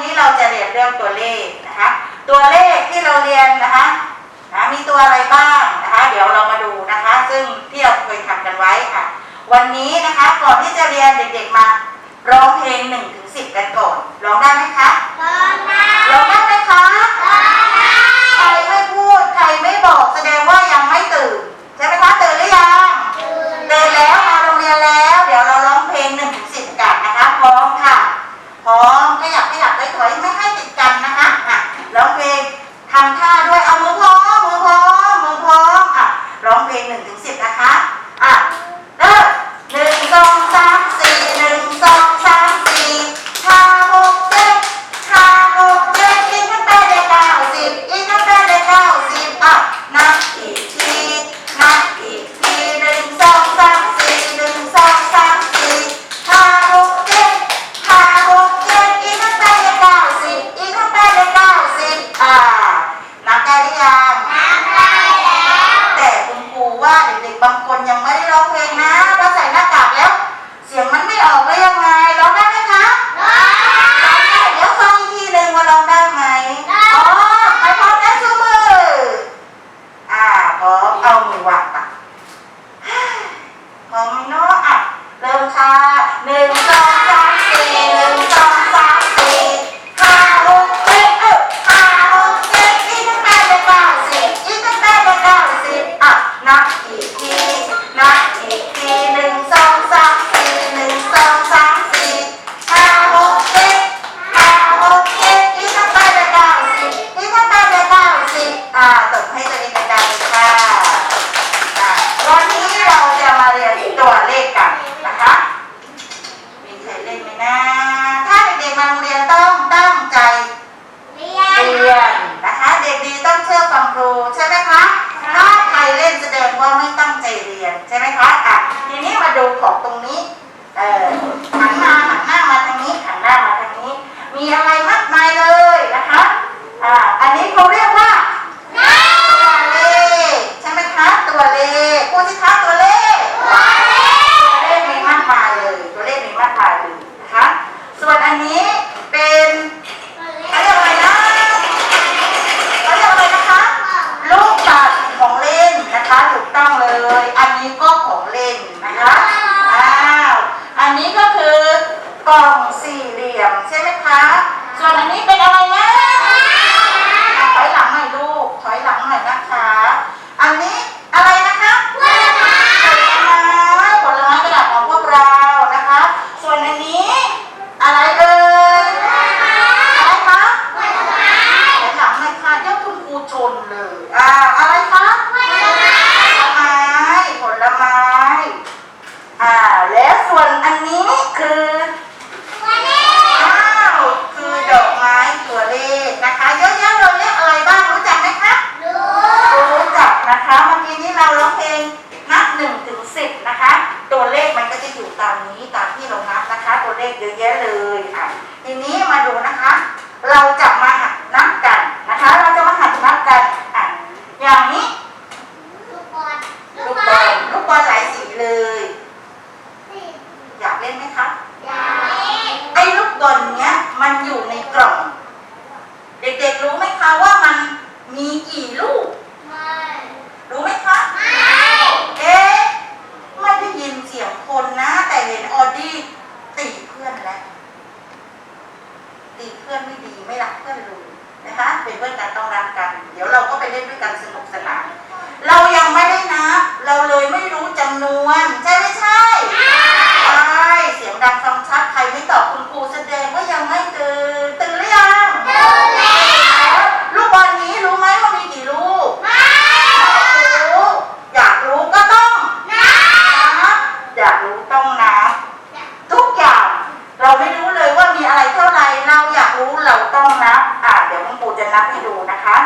นี้เราจะเรียนเรื่องตัวเลขนะคะ ตัวเลขที่เราเรียนนะคะนะมีตัวอะไรบ้างนะคะ เดี๋ยวเรามาดูนะคะ ซึ่งที่เราเคยทำกันไว้ค่ะ วันนี้นะคะก่อนที่จะเรียนเด็กๆมาร้องเพลงหนึ่งถึงสิบกันก่อนร้องได้ไหมคะ นับให้ดูนะคะ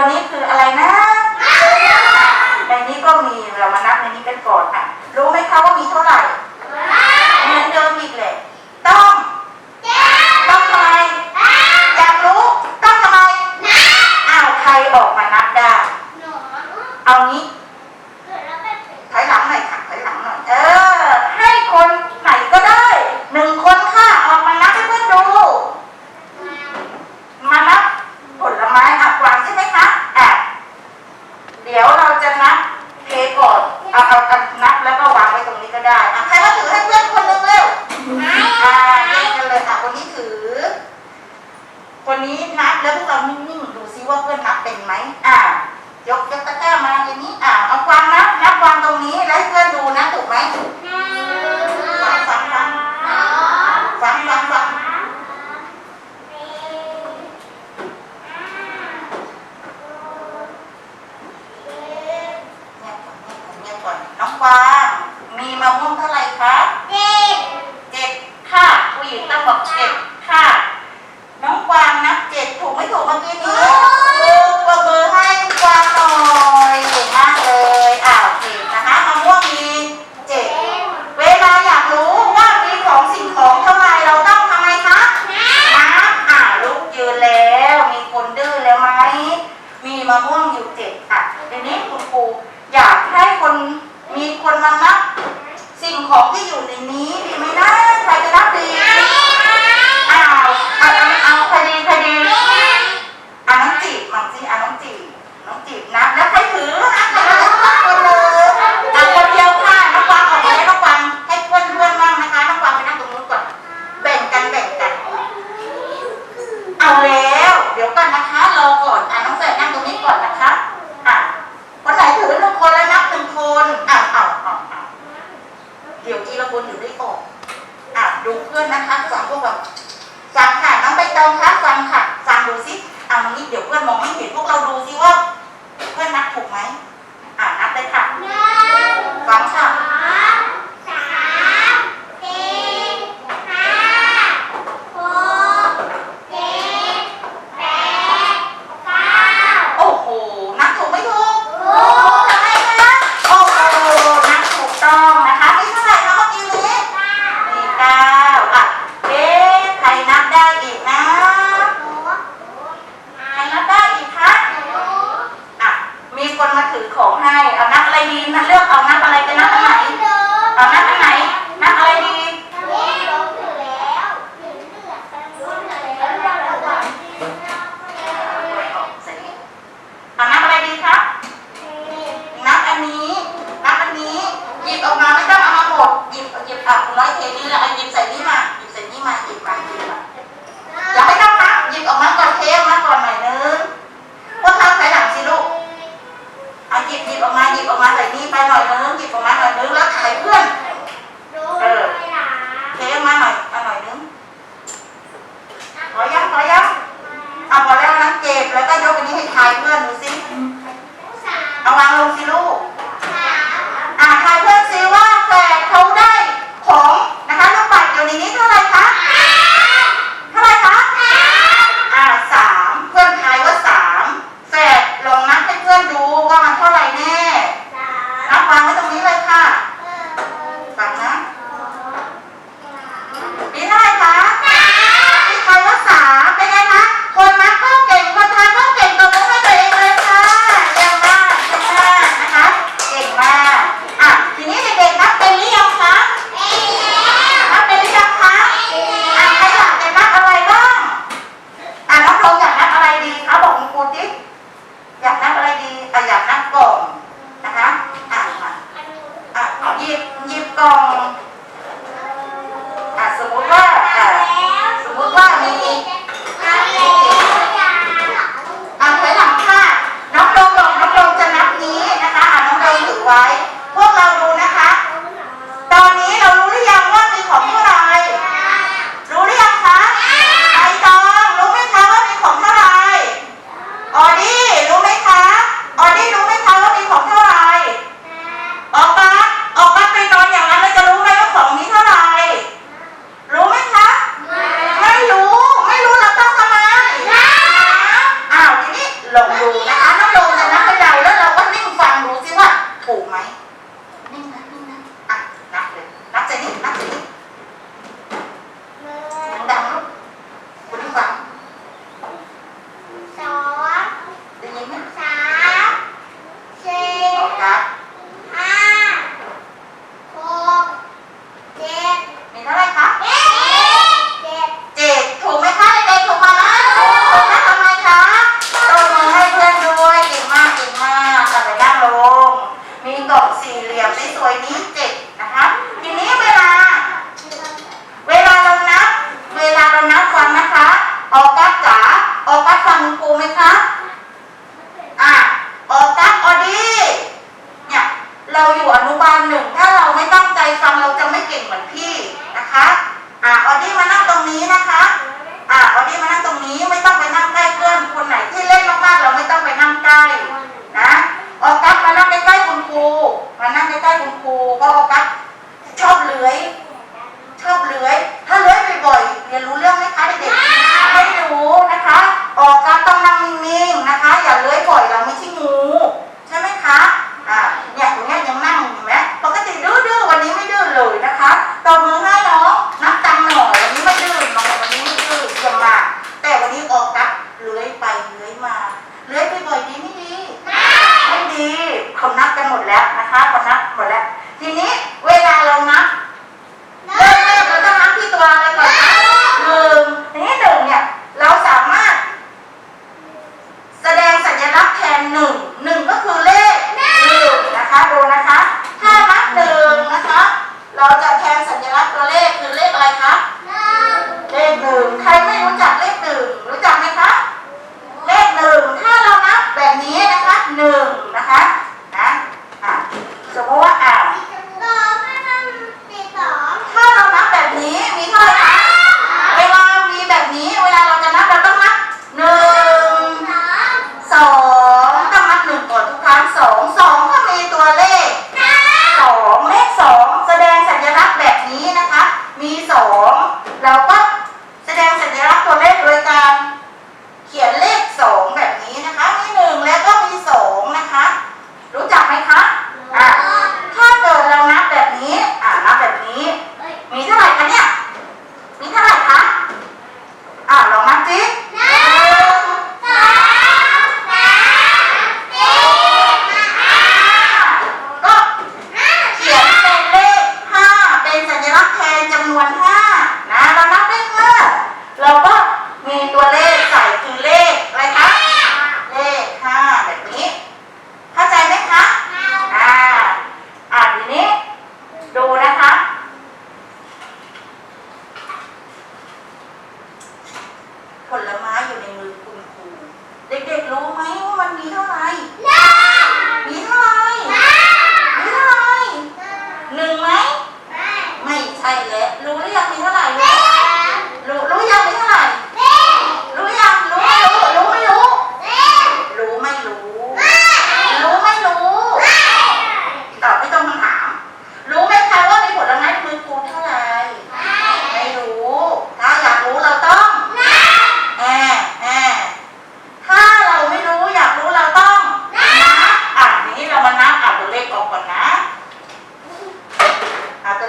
ตัวนี้คืออะไรนะในนี้ก็มีเรามานับในนี้กันก่อนค่ะรู้ไหมคะว่ามีเท่าไหร่ เอา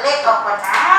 เลขตรงกันนะ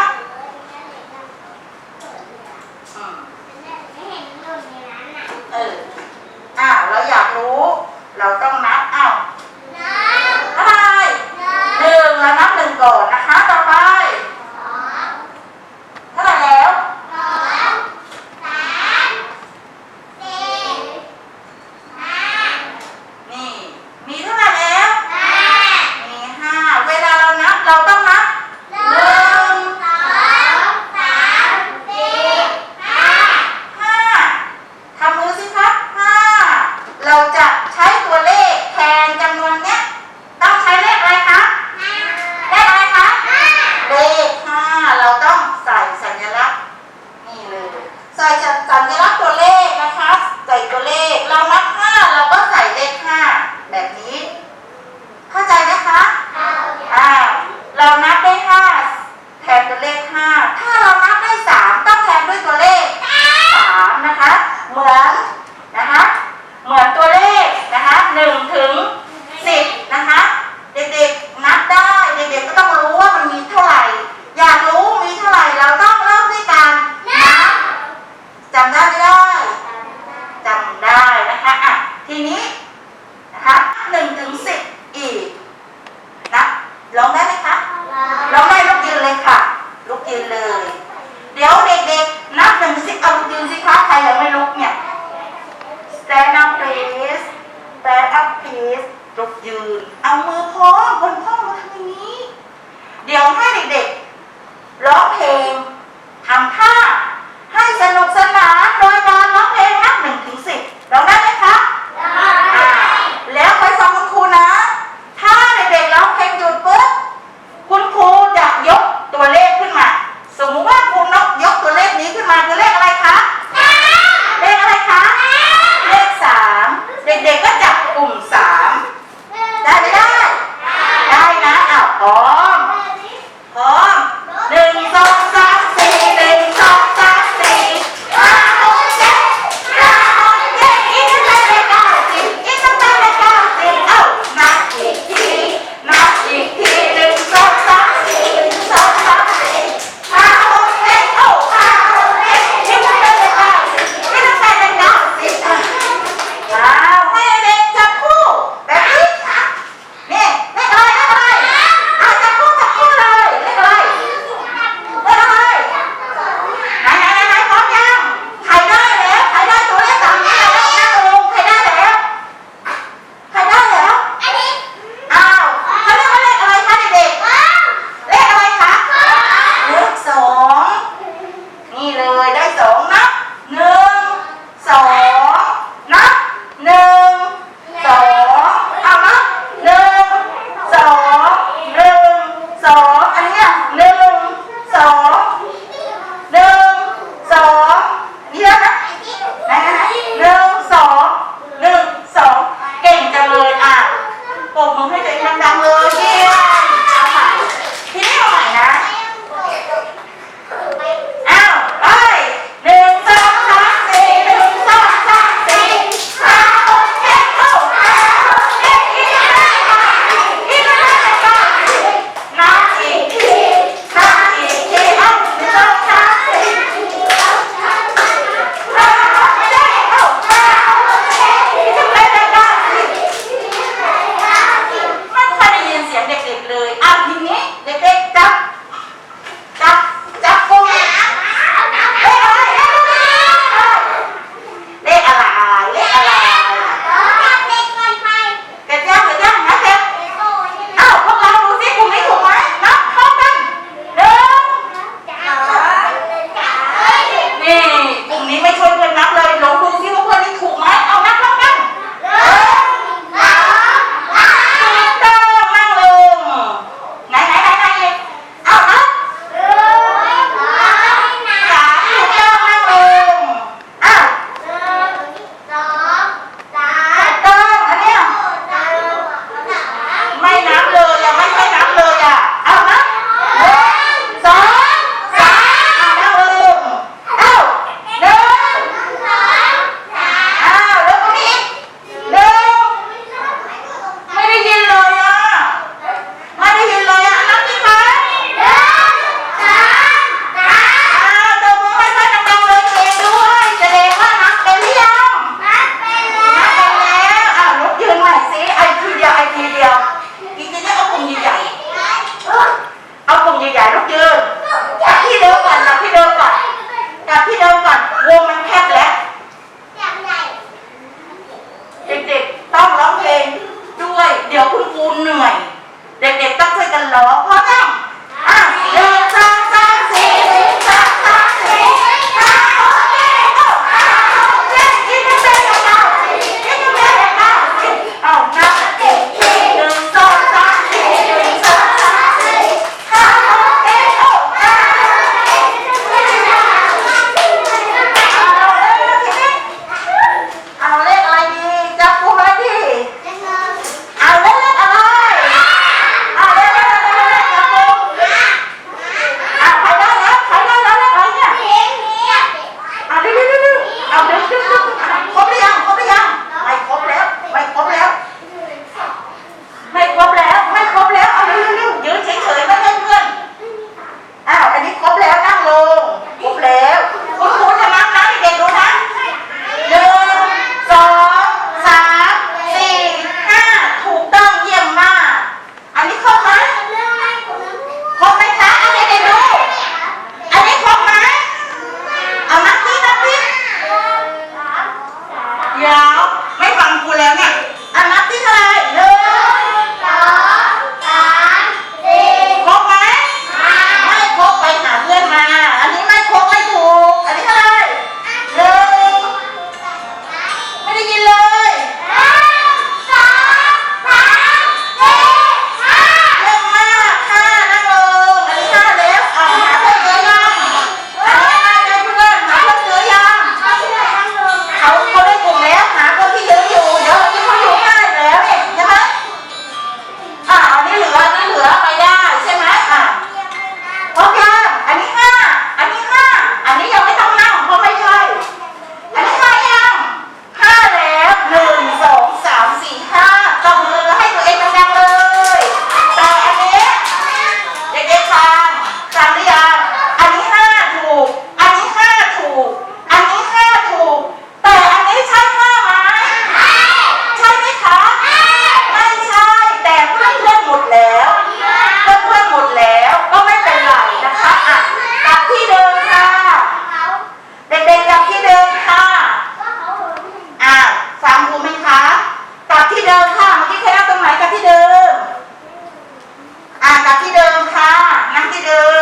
กลัที่เดิมค่ะ นั่งที่เดิม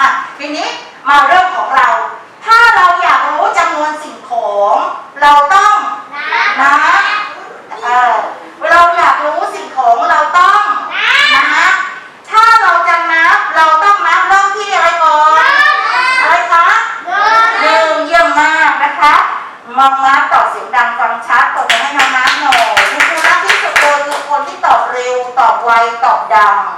อะทีนี้มาเรื่องของเรา ถ้าเราอยากรู้จำนวนสิ่งของ เราต้องนับเออเราอยากรู้สิ่งของเราต้องนับถ้าเราจะนับเราต้องนับเริ่มที่อะไรก่อนอะไรคะหนึ่งเยี่ยมมากนะคะมองนับตอบเสียงดังฟังชัดตบมือให้น้องนับหน่อยคุณครูรักที่สุดเลยคือคนที่ตอบเร็วตอบไวตอบดังแสดง